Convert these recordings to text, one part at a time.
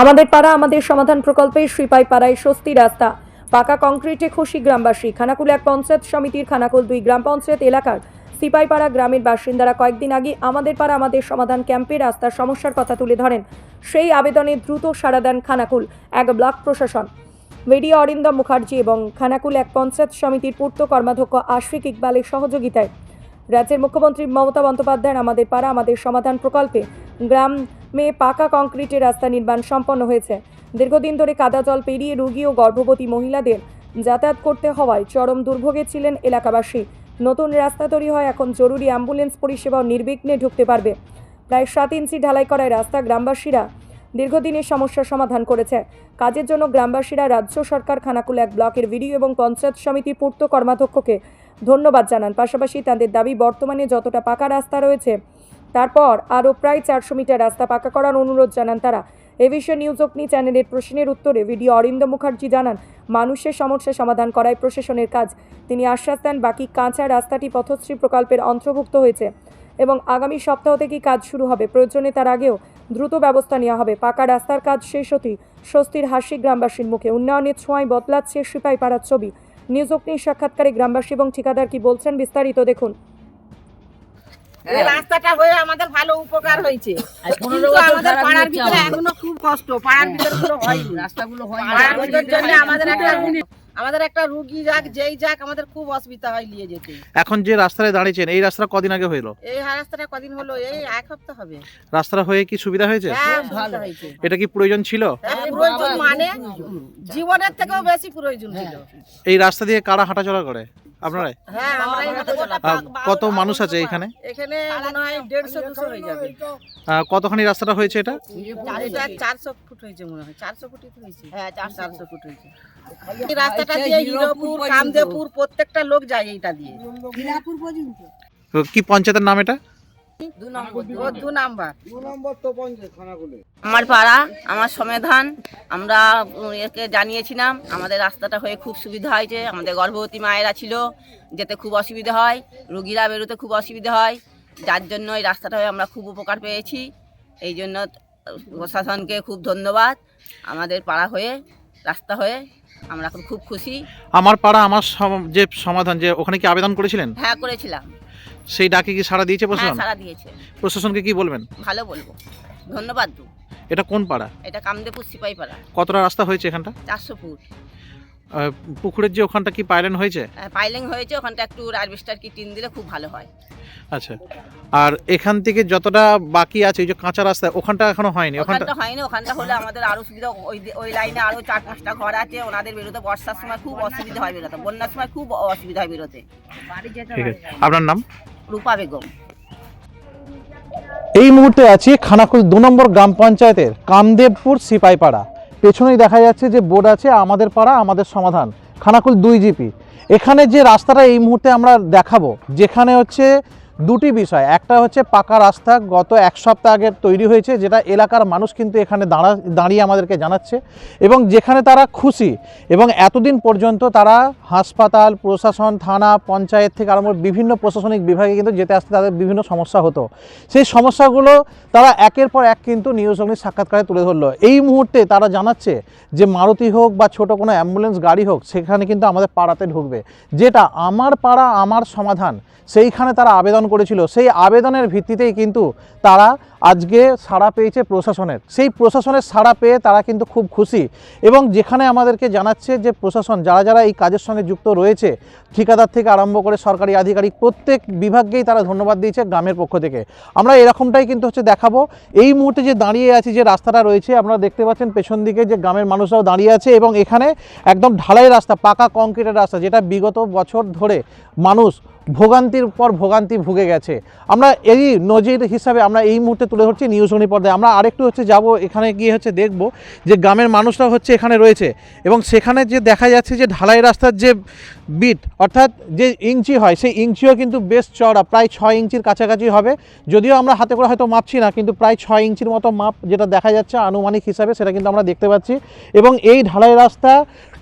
আমাদের পাড়া, আমাদের সমাধান প্রকল্পে শ্রীপাই পাড়ায় স্বস্তি রাস্তা। পাকা কংক্রিটে খুশি গ্রামবাসী। খানাকুল এক পঞ্চায়েত সমিতির খানাকুল দুই গ্রাম পঞ্চায়েত এলাকার সিপাইপাড়া গ্রামের বাসিন্দারা কয়েকদিন আগে আমাদের পাড়া, আমাদের সমাধান ক্যাম্পে রাস্তার সমস্যার কথা তুলে ধরেন। সেই আবেদনে দ্রুত সাড়া দেন খানাকুল এক ব্লক প্রশাসন। ভিডিও অরিন্দম মুখার্জি এবং খানাকুল এক পঞ্চায়েত সমিতির পূর্ত কর্মাধ্যক্ষ আশফিক ইকবালের সহযোগিতায়। রাজ্যের মুখ্যমন্ত্রী মমতা বন্দ্যোপাধ্যায় আমাদের পাড়া, আমাদের সমাধান প্রকল্পে গ্রামে পাকা কংক্রিটের রাস্তা নির্মাণ সম্পন্ন হয়েছে। দীর্ঘদিন ধরে কাদা জল পেরিয়ে রোগী ও গর্ভবতী মহিলাদের যাতায়াত করতে হওয়ায় চরম দুর্ভোগে ছিলেন এলাকাবাসী। নতুন রাস্তা তৈরি হয়, এখন জরুরি অ্যাম্বুলেন্স পরিষেবাও নির্বিঘ্নে ঢুকতে পারবে। প্রায় সাত ইঞ্চি ঢালাই করায় রাস্তা গ্রামবাসীরা দীর্ঘদিনের সমস্যার সমাধান করেছে। কাজের জন্য গ্রামবাসীরা রাজ্য সরকার খানাকুল এক ব্লকের ভিডিও এবং পঞ্চায়েত সমিতি পূর্ত কর্মাধ্যক্ষকে ধন্যবাদ জানান। পাশাপাশি তাদের দাবি, বর্তমানে যতটা পাকা রাস্তা রয়েছে তারপর আরও প্রায় চারশো মিটার রাস্তা পাকা করার অনুরোধ জানান তারা। এ বিষয়ে নিউজ অগ্নি চ্যানেলের প্রশ্নের উত্তরে ভিডিও অরিন্দ মুখার্জি জানান, মানুষের সমস্যা সমাধান করাই প্রশাসনের কাজ। তিনি আশ্বাস দেন, বাকি কাঁচা রাস্তাটি পথশ্রী প্রকল্পের অন্তর্ভুক্ত হয়েছে এবং আগামী সপ্তাহ থেকেই কাজ শুরু হবে। প্রয়োজনে তার আগেও দ্রুত ব্যবস্থা নেওয়া হবে। পাকা রাস্তার কাজ শেষ হতেই স্বস্তির হাসি গ্রামবাসীর মুখে। উন্নয়নের ছোঁয়ায় বদলাচ্ছে সিপাই পাড়ার ছবি। নিউজ অগ্নির সাক্ষাৎকারে গ্রামবাসী এবং ঠিকাদার কি বলছেন বিস্তারিত দেখুন। রাস্তাটা হয়ে আমাদের ভালো উপকার হয়েছে। আমাদের পাড়ার ভিতরে এখনও খুব কষ্ট পাড়ার ভিতরে গুলো হয়নি। রাস্তাগুলো হয় পাড়ার ভিতর জন্য আমাদের একটা আমাদের একটা রুগী যাক যেই যাক আমাদের খুব অসুবিধা হয় নিয়ে যেতে। এখন যে রাস্তায় দাঁড়িয়েছেন এই রাস্তা কদিন আগে হইল? এই রাস্তাটা কদিন হলো? এই এক সপ্তাহ হবে। রাস্তাটা হয়ে কি সুবিধা হয়েছে? হ্যাঁ ভালো। হয়েছে। এটা কি প্রয়োজন ছিল? হ্যাঁ, প্রয়োজন মানে জীবনের থেকেও বেশি প্রয়োজন ছিল। এই রাস্তা দিয়ে কারা হাঁটাচলা করে? আপনারাই? হ্যাঁ আহ, কত মানুষ আছে এখানে? এখানে মনে হয় হয়ে যাবে। কতখানি রাস্তাটা হয়েছে এটা? এটা চারশো ফুট হয়েছে মনে হয়। চারশো ফুটই তো হয়েছে। হ্যাঁ চারশো ফুট। হয়েছে। এই রাস্তাটা দিয়ে হিরোপুর কামদেবপুর প্রত্যেকটা লোক যায় এইটা দিয়ে। তো কি পঞ্চায়েতের নাম এটা? আমার পাড়া আমার সমাধান আমরা একে জানিয়েছিলাম আমাদের রাস্তাটা হয়ে খুব সুবিধা হয়েছে আমাদের গর্ভবতী মায়েরা ছিল যেতে খুব অসুবিধা হয় রুগীরা বেরোতে খুব অসুবিধা হয় যার জন্য এই রাস্তাটা হয়ে আমরা খুব উপকার পেয়েছি এই জন্য প্রশাসনকে খুব ধন্যবাদ আমাদের পাড়া হয়ে রাস্তা হয়ে আমরা এখন খুব খুশি। আমার পাড়া আমার সম- যে সমাধান যে ওখানে কি আবেদন করেছিলেন? হ্যাঁ করেছিলাম। সেই ডাকে কি সাড়া দিয়েছে হ্যাঁ প্রশাসন? সারা দিয়েছে। প্রশাসনকে কি বলবেন? ভালো বলব। ধন্যবাদ দু। এটা কোন পাড়া? এটা কামদেপুর সিপাই পাড়া। কতটা রাস্তা হয়েছে এখানটা? চারশো ফুট আহ, পুকুরের যে ওখানটা কি পাইলেন হয়েছে? পাইলিং হয়েছে ওখানটা একটু রাজবিস্টার কি টিন দিলে খুব ভালো হয়। আচ্ছা। আর এখান থেকে যতটা বাকি আছে এই যে কাঁচা রাস্তা ওখানটা এখনও হয়নি? ওখানটা ওখানটা হয়নি ওখানটা হলে আমাদের আরও সুবিধা ওই দি- ওই লাইনে আরও চার পাঁচটা ঘর আছে ওনাদের বেরোতে বর্ষার সময় খুব অসুবিধা হয় বেরোতে। বন্যার সময় খুব অসুবিধা হয় বেরোতে। ঠিক আছে। আপনার নাম? রূপা বেগম। এই মুহূর্তে আছি খানাকুল দু নম্বর গ্রাম পঞ্চায়েতের কামদেবপুর সিপাইপাড়া। পেছনেই দেখা যাচ্ছে যে বোর্ড আছে, আমাদের পাড়া, আমাদের সমাধান, খানাকুল দুই জিপি। এখানে যে রাস্তাটা এই মুহূর্তে আমরা দেখাবো, যেখানে হচ্ছে দুটি বিষয়। একটা হচ্ছে পাকা রাস্তা, গত এক সপ্তাহ আগে তৈরি হয়েছে, যেটা এলাকার মানুষ কিন্তু এখানে দাঁড়া, দাঁড়িয়ে আমাদেরকে জানাচ্ছে। এবং যেখানে তারা খুশি, এবং এতদিন পর্যন্ত তারা হাসপাতাল, প্রশাসন, থানা, পঞ্চায়েত থেকে আরম্ভ বিভিন্ন প্রশাসনিক বিভাগে কিন্তু যেতে আসতে তাদের বিভিন্ন সমস্যা হতো। সেই সমস্যাগুলো তারা একের পর এক কিন্তু নিউজ অগ্নির সাক্ষাৎকারে তুলে ধরলো। এই মুহূর্তে তারা জানাচ্ছে যে মারুতি হোক বা ছোট কোনো অ্যাম্বুলেন্স, গাড়ি হোক, সেখানে কিন্তু আমাদের পাড়াতে ঢুকবে। যেটা আমার পাড়া, আমার সমাধান, সেইখানে তারা আবেদন করেছিল, সেই আবেদনের ভিত্তিতেই কিন্তু তারা আজকে সাড়া পেয়েছে প্রশাসনের। সেই প্রশাসনের সাড়া পেয়ে তারা কিন্তু খুব খুশি এবং যেখানে আমাদেরকে জানাচ্ছে যে প্রশাসন, যারা যারা এই কাজের সঙ্গে যুক্ত রয়েছে, ঠিকাদার থেকে আরম্ভ করে সরকারি আধিকারিক, প্রত্যেক বিভাগকেই তারা ধন্যবাদ দিয়েছে গ্রামের পক্ষ থেকে। আমরা এরকমটাই কিন্তু হচ্ছে দেখাবো। এই মুহূর্তে যে দাঁড়িয়ে আছি, যে রাস্তাটা রয়েছে, আপনারা দেখতে পাচ্ছেন পেছন দিকে যে গ্রামের মানুষরাও দাঁড়িয়ে আছে এবং এখানে একদম ঢালাই রাস্তা, পাকা কংক্রিটের রাস্তা, যেটা বিগত বছর ধরে মানুষ ভোগান্তির পর ভোগান্তি ভুগে গেছে। আমরা এই নজির হিসাবে আমরা এই মুহূর্তে তুলে ধরছি নিউজ অনি পর্দায় আমরা আরেকটু হচ্ছে যাব, এখানে গিয়ে হচ্ছে দেখব যে গ্রামের মানুষরা হচ্ছে এখানে রয়েছে এবং সেখানে যে দেখা যাচ্ছে যে ঢালাই রাস্তার যে বিট, অর্থাৎ যে ইঞ্চি হয়, সেই ইঞ্চিও কিন্তু বেশ চড়া প্রায় ছয় ইঞ্চির কাছাকাছি হবে। যদিও আমরা হাতে করে হয়তো মাপছি না, কিন্তু প্রায় ছয় ইঞ্চির মতো মাপ যেটা দেখা যাচ্ছে আনুমানিক হিসাবে সেটা কিন্তু আমরা দেখতে পাচ্ছি। এবং এই ঢালাই রাস্তা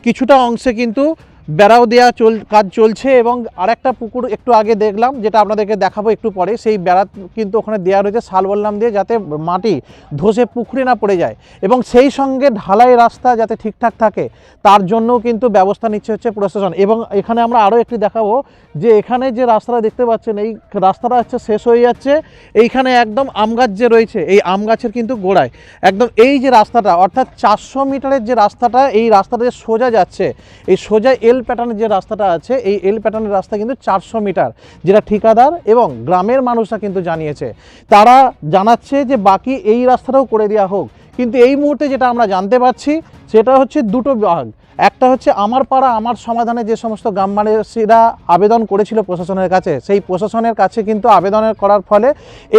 কিছুটা অংশে কিন্তু বেড়াও দেওয়া চল, কাজ চলছে এবং আরেকটা পুকুর একটু আগে দেখলাম, যেটা আপনাদেরকে দেখাবো একটু পরে, সেই বেড়া কিন্তু ওখানে দেওয়া রয়েছে শাল বললাম দিয়ে যাতে মাটি ধসে পুকুরে না পড়ে যায়। এবং সেই সঙ্গে ঢালাই রাস্তা যাতে ঠিকঠাক থাকে, তার জন্যও কিন্তু ব্যবস্থা নিচ্ছে হচ্ছে প্রশাসন। এবং এখানে আমরা আরও একটি দেখাবো, যে এখানে যে রাস্তাটা দেখতে পাচ্ছেন, এই রাস্তাটা হচ্ছে শেষ হয়ে যাচ্ছে। এইখানে একদম আম গাছ যে রয়েছে, এই আম গাছের কিন্তু গোড়ায়। একদম এই যে রাস্তাটা, অর্থাৎ চারশো মিটারের যে রাস্তাটা, এই রাস্তাটা যে সোজা যাচ্ছে, এই সোজা এল প্যাটার্নের যে রাস্তাটা আছে, এই এল প্যাটার্নের রাস্তা কিন্তু চারশো মিটার, যেটা ঠিকাদার এবং গ্রামের মানুষরা কিন্তু জানিয়েছে। তারা জানাচ্ছে যে বাকি এই রাস্তাটাও করে দেওয়া হোক। কিন্তু এই মুহূর্তে যেটা আমরা জানতে পারছি, সেটা হচ্ছে দুটো ভাগ। একটা হচ্ছে আমার পাড়া, আমার সমাধানে যে সমস্ত গ্রামবাসীরা আবেদন করেছিল প্রশাসনের কাছে, সেই প্রশাসনের কাছে কিন্তু আবেদনের করার ফলে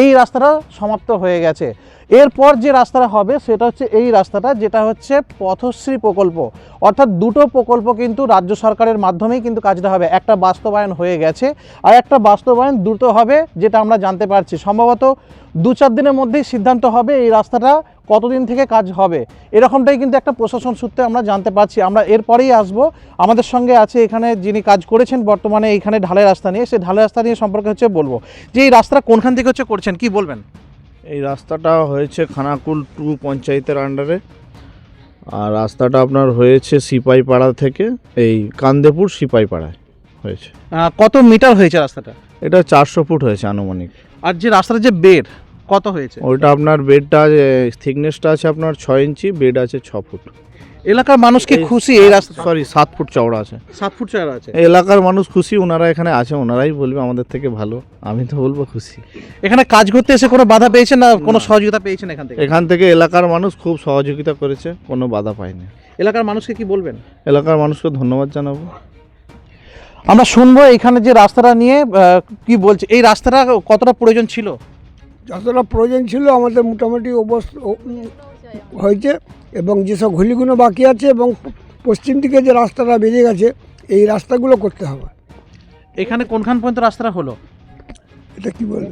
এই রাস্তাটা সমাপ্ত হয়ে গেছে। এরপর যে রাস্তাটা হবে, সেটা হচ্ছে এই রাস্তাটা, যেটা হচ্ছে পথশ্রী প্রকল্প। অর্থাৎ দুটো প্রকল্প কিন্তু রাজ্য সরকারের মাধ্যমেই কিন্তু কাজটা হবে। একটা বাস্তবায়ন হয়ে গেছে, আর একটা বাস্তবায়ন দ্রুত হবে, যেটা আমরা জানতে পারছি। সম্ভবত দু চার দিনের মধ্যেই সিদ্ধান্ত হবে এই রাস্তাটা কতদিন থেকে কাজ হবে এরকমটাই কিন্তু একটা প্রশাসন সূত্রে আমরা জানতে পারছি। আমরা এরপরেই আসব। আমাদের সঙ্গে আছে এখানে যিনি কাজ করেছেন বর্তমানে এখানে ঢালাই রাস্তা নিয়ে। সেই ঢালাই রাস্তা নিয়ে সম্পর্কে হচ্ছে বলব। যে এই রাস্তাটা কোনখান থেকে হচ্ছে করছেন কি বলবেন? এই রাস্তাটা হয়েছে খানাকুল টু পঞ্চায়েতের আন্ডারে। আর রাস্তাটা আপনার হয়েছে সিপাইপাড়া থেকে এই কান্দেপুর সিপাইপাড়ায় হয়েছে। কত মিটার হয়েছে রাস্তাটা? এটা চারশো ফুট হয়েছে আনুমানিক। আর যে রাস্তাটা যে বেড কত হয়েছে? ওইটা আপনার বেডটা থিকনেসটা আছে আপনার ছয় ইঞ্চি বেড আছে ছ ফুট। এলাকার মানুষ কি খুশি এই রাস্তা সরি সাত ফুট চওড়া আছে। সাত ফুট চওড়া আছে। এলাকার মানুষ খুশি ওনারা এখানে আছে ওনারাই বলবে আমাদের থেকে ভালো আমি তো বলব খুশি। এখানে কাজ করতে এসে কোনো বাধা পেয়েছেন না কোনো সহযোগিতা পেয়েছেন এখান থেকে? এখান থেকে এলাকার মানুষ খুব সহযোগিতা করেছে কোনো বাধা পায়নি। এলাকার মানুষকে কি বলবেন? এলাকার মানুষকে ধন্যবাদ জানাব। আমরা শুনব এখানে যে রাস্তাটা নিয়ে কি বলছে? এই রাস্তাটা কতটা প্রয়োজন ছিল? যতটা প্রয়োজন ছিল আমাদের মোটামুটি অবস্থা হয়েছে। এবং যেসব ঘুলিগুলো বাকি আছে এবং পশ্চিম দিকে যে রাস্তাটা বেরিয়ে গেছে এই রাস্তাগুলো করতে হবে। এখানে কোনখান পর্যন্ত রাস্তাটা হলো? এটা কি বলব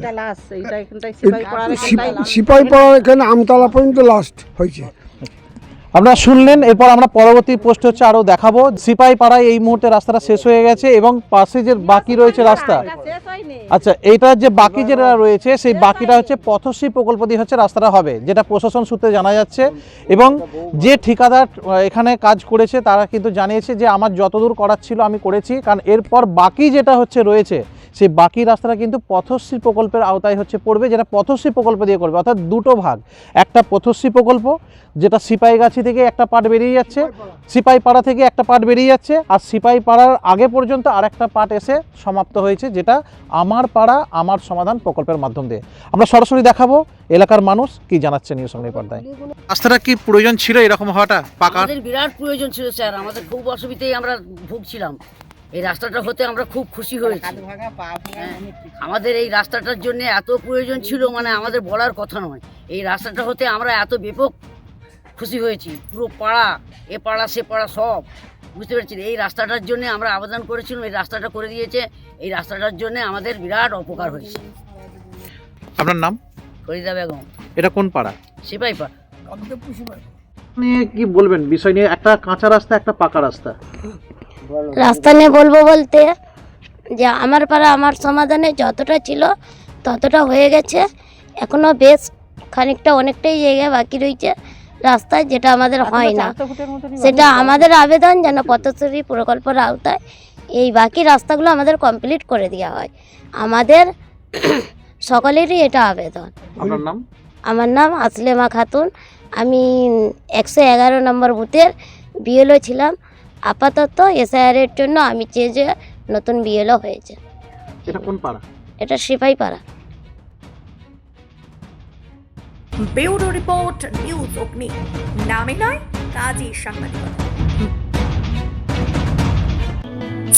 সিপাহী পাড়ার এখানে আমতলা পর্যন্ত লাস্ট হয়েছে। আপনারা শুনলেন এরপর আমরা পরবর্তী পোস্ট হচ্ছে আরও দেখাবো। সিপাই পাড়ায় এই মুহূর্তে রাস্তাটা শেষ হয়ে গেছে এবং পাশে যে বাকি রয়েছে রাস্তা আচ্ছা এইটার যে বাকি যেটা রয়েছে সেই বাকিটা হচ্ছে পথশ্রী প্রকল্প দিয়ে হচ্ছে রাস্তাটা হবে যেটা প্রশাসন সূত্রে জানা যাচ্ছে। এবং যে ঠিকাদার এখানে কাজ করেছে তারা কিন্তু জানিয়েছে যে আমার যতদূর করার ছিল আমি করেছি। কারণ এরপর বাকি যেটা হচ্ছে রয়েছে সেই বাকি রাস্তাটা কিন্তু পথশ্রী প্রকল্পের আওতায় হচ্ছে পড়বে যেটা পথশ্রী প্রকল্প দিয়ে করবে। অর্থাৎ দুটো ভাগ। একটা পথশ্রী প্রকল্প যেটা সিপাহীগাছি থেকে একটা পার্ট বেরিয়ে যাচ্ছে সিপাহীপাড়া থেকে একটা পার্ট বেরিয়ে যাচ্ছে আর সিপাহীপাড়ার আগে পর্যন্ত আরেকটা পার্ট এসে সমাপ্ত হয়েছে যেটা আমার পাড়া আমার সমাধান প্রকল্পের মাধ্যম দিয়ে। আমরা সরাসরি দেখাবো এলাকার মানুষ কি জানাচ্ছে নিউজ সামনে পর্দায়। রাস্তাটা কি প্রয়োজন ছিল এরকম হওয়াটা? পাকা? আমাদের বিরাট প্রয়োজন ছিল স্যার। আমাদের খুব অসুবিধায় আমরা ভুগছিলাম। এই রাস্তাটা হতে আমরা খুব খুশি হয়েছি। কিছু। আমাদের এই রাস্তাটার জন্য এত প্রয়োজন ছিল মানে আমাদের বলার কথা নয়। এই রাস্তাটা হতে আমরা এত ব্যাপক খুশি হয়েছি। পুরো পাড়া এ পাড়া সে পাড়া সব। বুঝতে পারছি এই রাস্তাটার জন্য আমরা আবেদন করেছিলাম এই রাস্তাটা করে দিয়েছে। এই রাস্তাটার জন্য আমাদের বিরাট অপকার হয়েছে। আপনার নাম? ফরিদা বেগম। এটা কোন পাড়া? সিপাই পাড়া। নিয়ে কি বলবেন? বিষয় নিয়ে একটা কাঁচা রাস্তা একটা পাকা রাস্তা। রাস্তা নিয়ে বলব বলতে যে আমার পাড়া আমার সমাধানে যতটা ছিল ততটা হয়ে গেছে। এখনও বেশ খানিকটা অনেকটাই জায়গা বাকি রয়েছে। রাস্তায় যেটা আমাদের হয় না। সেটা আমাদের আবেদন যেন পথশ্রী প্রকল্পের আওতায় এই বাকি রাস্তাগুলো আমাদের কমপ্লিট করে দেওয়া হয়। আমাদের সকলেরই এটা আবেদন। আপনার নাম? আমার নাম আসলেমা খাতুন। আমি একশো এগারো নম্বর বুথের বিএলও ছিলাম। আপাতত এসআইআরের জন্য আমি চেয়ে যে নতুন বিএলও হয়েছে। এটা কোন পাড়া? এটা সিপাই পাড়া। ব্যুরো রিপোর্ট নিউজ অগ্নি। নামে নয় কাজী সাংবাদিকতা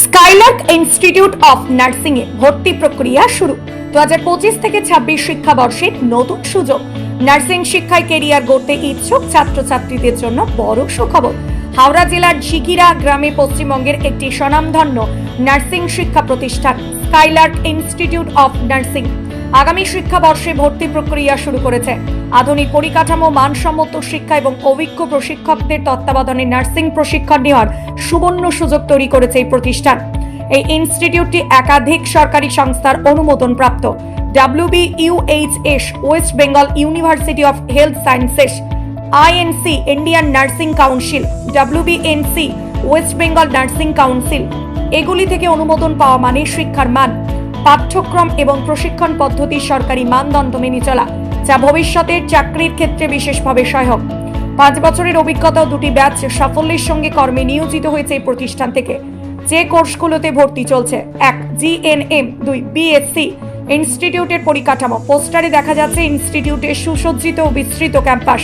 স্কাইলার্ক ইনস্টিটিউট অফ নার্সিং এ ভর্তি প্রক্রিয়া শুরু। দু হাজার পঁচিশ থেকে ছাব্বিশ শিক্ষাবর্ষে নতুন সুযোগ। নার্সিং শিক্ষায় কেরিয়ার গড়তে ইচ্ছুক ছাত্রছাত্রীদের জন্য বড় সুখবর। হাওড়া জেলার ঝিকিরা গ্রামে পশ্চিমবঙ্গের একটি স্বনামধন্য নার্সিং শিক্ষা প্রতিষ্ঠান, স্কাইলার্ক ইনস্টিটিউট অফ নার্সিং। আগামী শিক্ষাবর্ষে ভর্তি প্রক্রিয়া শুরু করেছে। আধুনিক পরিকাঠামো, মানসম্মত শিক্ষা এবং অভিজ্ঞ প্রশিক্ষকদের তত্ত্বাবধানে নার্সিং প্রশিক্ষণ নেওয়ার সুবর্ণ সুযোগ তৈরি করেছে এই প্রতিষ্ঠান। এই ইনস্টিটিউটটি একাধিক সরকারি সংস্থার অনুমোদন প্রাপ্ত WBUHS, West Bengal University of Health Sciences. INC Indian Nursing Council WBNC West Bengal Nursing Council এগুলি থেকে অনুমোদন পাওয়া মানে শিক্ষার মান, পাঠ্যক্রম এবং প্রশিক্ষণ পদ্ধতি সরকারি মানদণ্ড মেনে চলা, যা ভবিষ্যতের চাকরির ক্ষেত্রে বিশেষভাবে সহায়ক। পাঁচ বছরের অভিজ্ঞতা দুটি ব্যাচ সাফল্যের সঙ্গে কর্মে নিয়োজিত হয়েছে এই প্রতিষ্ঠান থেকে। যে কোর্সগুলোতে ভর্তি চলছে, এক জিএনএম দুই বিএসসি ইনস্টিটিউটের পরিকাঠামো। পোস্টারে দেখা যাচ্ছে ইনস্টিটিউটের সুসজ্জিত ও বিস্তৃত ক্যাম্পাস।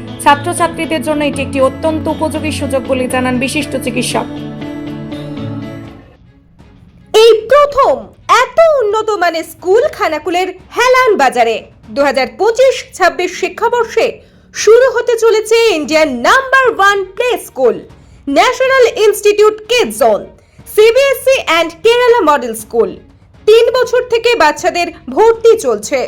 ছাত্রছাত্রীদের জন্য এটি একটি অত্যন্ত উপযোগী সুযোগ বলে জানান বিশিষ্ট চিকিৎসক। এই প্রথম এত উন্নত মানের স্কুল খানাকুলের হেলান বাজারে দু হাজার পঁচিশ ছাব্বিশ শিক্ষাবর্ষে শুরু হতে চলেছে Indian number one play school, national institute kid zone, CBSE and Kerala model school. তিন বছর থেকে বাচ্চাদের ভর্তি চলছে।